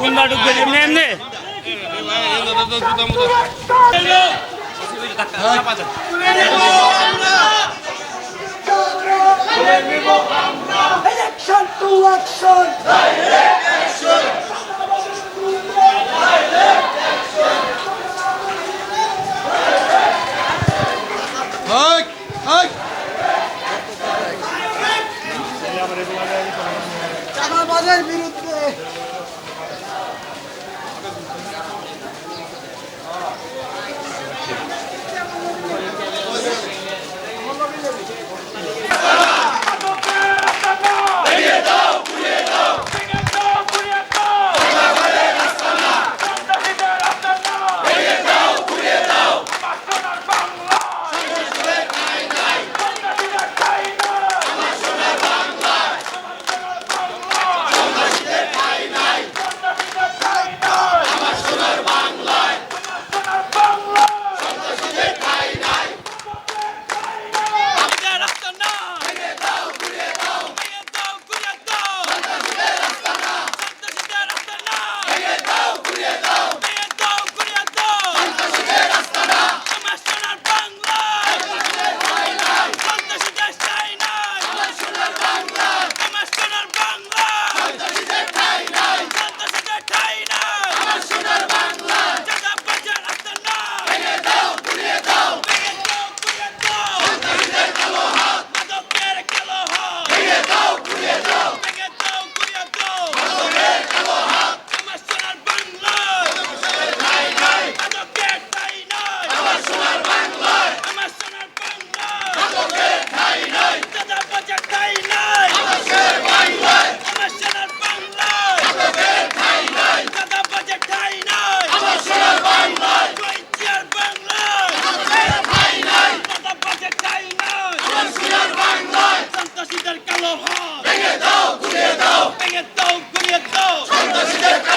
কোনটা ঢুকবে এমনি এমনি to action! Direct action! চাঁদাবাজের বিরুদ্ধে Salamanca. সন্ত্রাসীদের